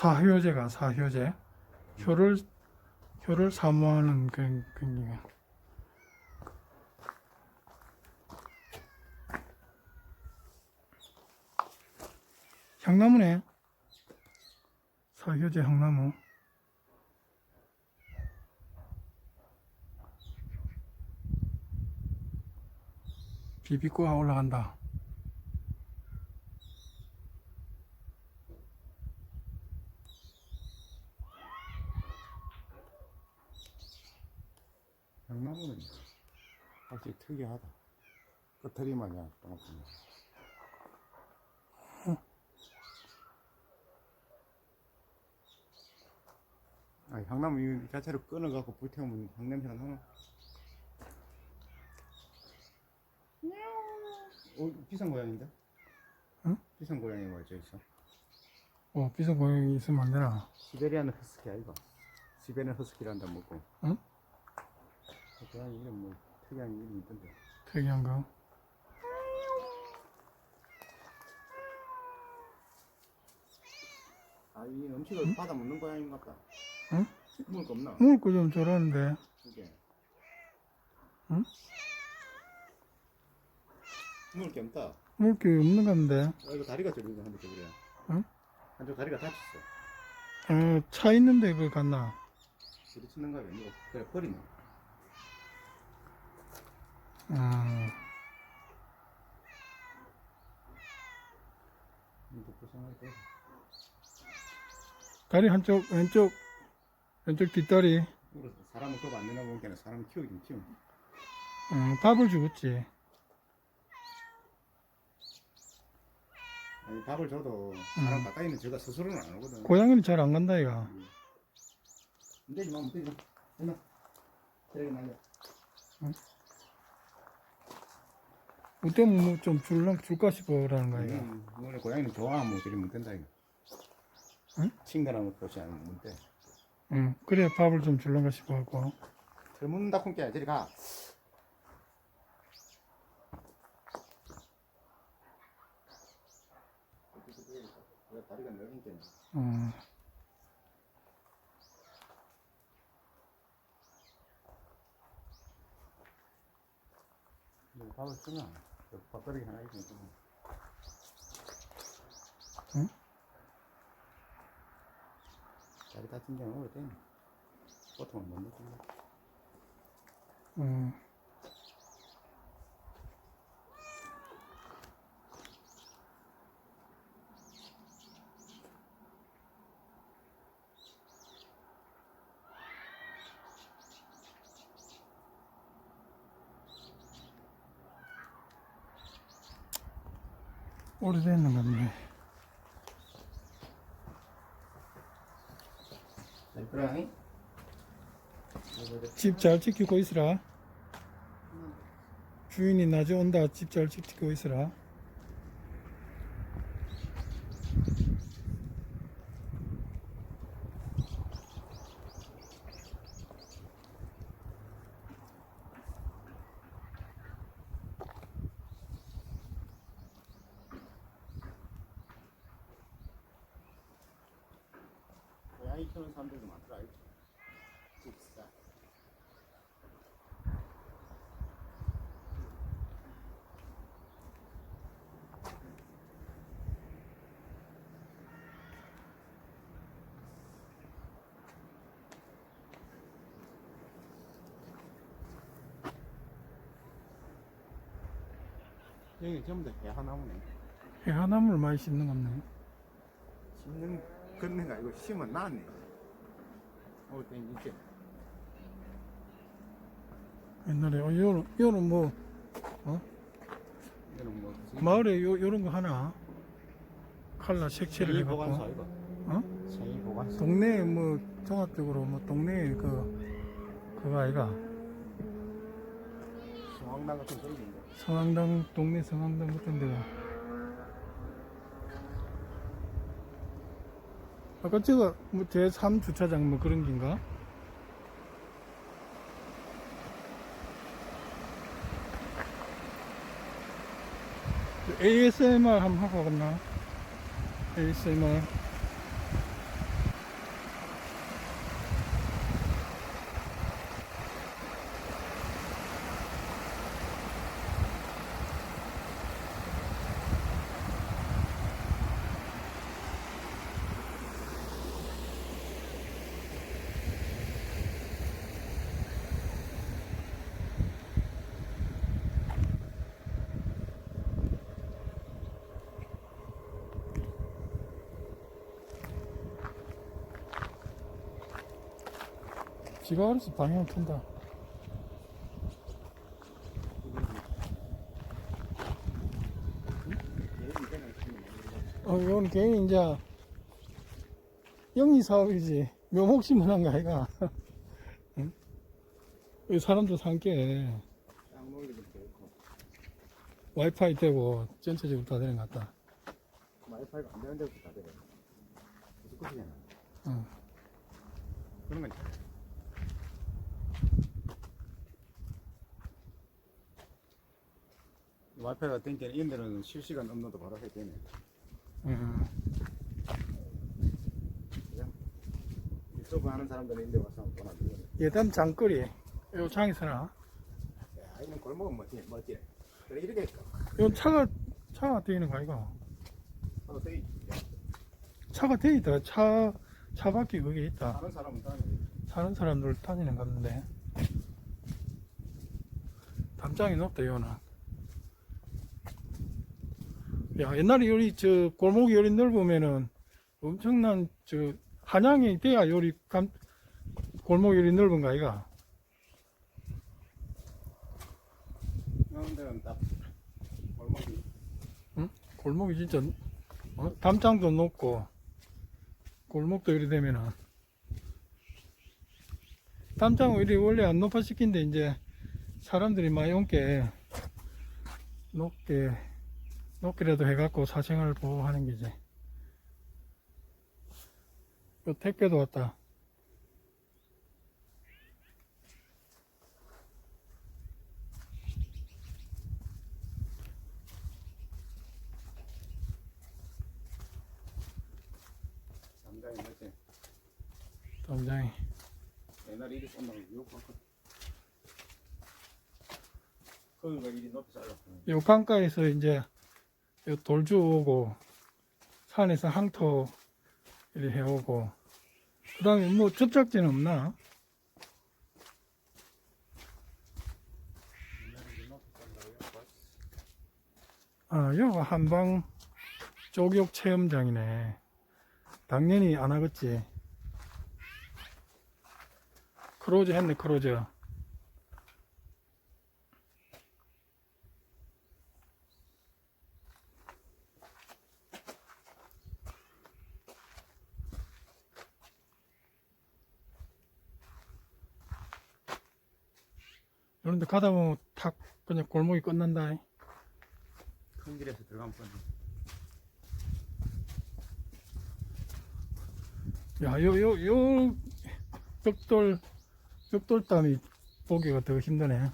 사효제가 사효제. 효를 효를 사모하는 그런 그런 게 향나무네. 사효제 향나무. 비비꼬가 올라간다 향나무는 확실히 특이하다. 끝털이만 그냥 똑같네. 아, 향나무 이 자체로 끊어갖고 불태우면 향냄새가 나나? 어, 비싼 고양인데? 응? 비싼 고양이 뭐저 있어? 어 비싼 고양이 있으면 안 되나 시베리아는 허스키 아이가? 시베리아 허스키란다 먹고. 응? 그 고양이 이름 뭐 특이한 이름이 있던데. 특이한 거 아, 이 음식을 받아 먹는 고양이 같다. 응? 먹을 거 없나? 먹을 거 좀 저러는데 이게. 응? 먹을 게 없다. 먹을 게 없는 건데 아, 이거 다리가 저리고 한데 그래. 응? 한쪽 다리가 다쳤어. 어, 차 있는데 그걸 갔나 부딪히는 거야. 이거 그래 버리네. 음. 다리 한쪽 왼쪽 왼쪽 뒷다리 사람을 안 되나 보니까 사람 키우긴 키우. 음, 밥을 주겠지 아니 밥을 줘도 사람 가까이 있는 저가 스스로는 안 오거든. 고양이는 잘 안 간다 이가 되지 마, 되지 마. 엄마. 저기 날려. 그때 뭐좀 줄랑 줄까 싶어라는 거야 이가 음, 원래 고양이는 좋아하면 뭐 저리 못 된다 이거. 응? 친근한 것이 못 돼. 음, 그래 밥을 좀 줄란가 싶어 갖고 젊은다 콩깨 저리 가. 다리가 넓으니까. 음, 이거 밥을 쓰면 그 밥그릇 하나 있으면 응? 다리 다친 게 오래 되네. 보통은 못 먹는다. 음. 오래됐는 건데. 그러니? 집 잘 지키고 있으라. 주인이 낮에 온다. 집 잘 지키고 있으라 고양이 키우는 사람들도 많더라. 집사. 여기 전부 다 개하나무네. 해하나물 많이 씹는 건네 심는 걷는 거 아니고 심은 나네. 어, 땡기지. 옛날에 어, 요런 요런 뭐 이거는 뭐 마을에 요 요런 거 하나 칼라 색칠을 생이 해갖고 보관소 이거. 어? 보관소. 동네에 뭐 종합적으로 뭐 동네에 그 그거 아이가 중앙당 같은 소리인데. 성황당 동네 성황당 같은 데가 아까 저거 뭐 제3 주차장 뭐 그런 긴가? ASMR 한번 하고 가겠나? ASMR 지가 알아서 방향 튼다. 어, 이건 개인 이제 영리 사업이지. 묘목심을 한거 아이가. 응? 사람들 산게 와이파이 되고 전체적으로 다 되는 것 같다. 와이파이가 안 되는 데부터 다 되거든 무슨 끝이잖아 응. 그런 건 있잖아 와이파이가 땡기는 데는 실시간 업로드 바로 해야 되네 응. 유튜브 하는 사람들은 이런 데 와서 보나 보네 예담 장거리. 요 장에서나. 야 이런 골목은 멋지 멋지 그래 이렇게 요 차가, 차가 되어 있는 거 아이가. 하도 돼 차가 되어 있다. 차, 차 밖에 거기 있다. 다른 사람은 다니 사는 사람들 다니는 건데. 담장이 높다, 요는. 야, 옛날에 요리, 저, 골목이 요리 넓으면은 엄청난, 저, 한양이 돼야 요리 감, 골목이 요리 넓은 거 아이가? 데는 딱 골목이 골목이 진짜, 어? 담장도 높고, 골목도 이리 되면은. 담장은 이리 원래 안 높아 시킨데, 이제, 사람들이 많이 온게, 높게, 높게라도 해갖고 사생활 보호하는 게지. 요 택배도 왔다. 담장이. 옛날에 이리 쏜다고 욕 받거든 거기가 이리 높이 잘랐어 요 강가에서 이제 요 돌 주 오고 산에서 항토 이리 해오고 그 다음에 뭐 접착제는 없나? 아 여기가 한방 조격 체험장이네. 당연히 안 하겠지. 크로즈 했네 크로즈 그런데 가다 보면 탁 그냥 골목이 끝난다 큰 길에서 들어가면 뻔해 야, 요, 요, 요, 벽돌, 벽돌담이 보기가 더 힘드네.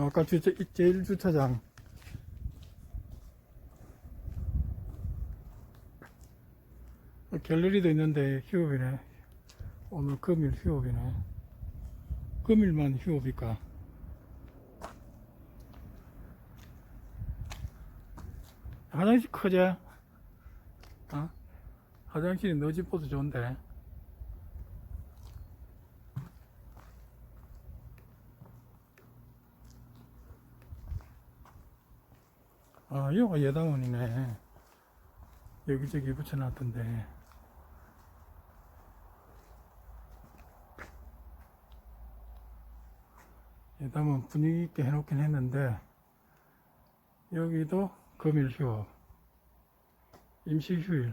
아까 주차, 제일 주차장. 갤러리도 있는데 휴업이네. 오늘 금일 휴업이네. 금일만 휴업일까? 화장실 크지? 어? 화장실이 너 집보다 좋은데. 아, 여기가 예당원이네. 여기저기 붙여놨던데. 예당원 분위기 있게 해놓긴 했는데, 여기도 금일 휴업. 임시 휴일.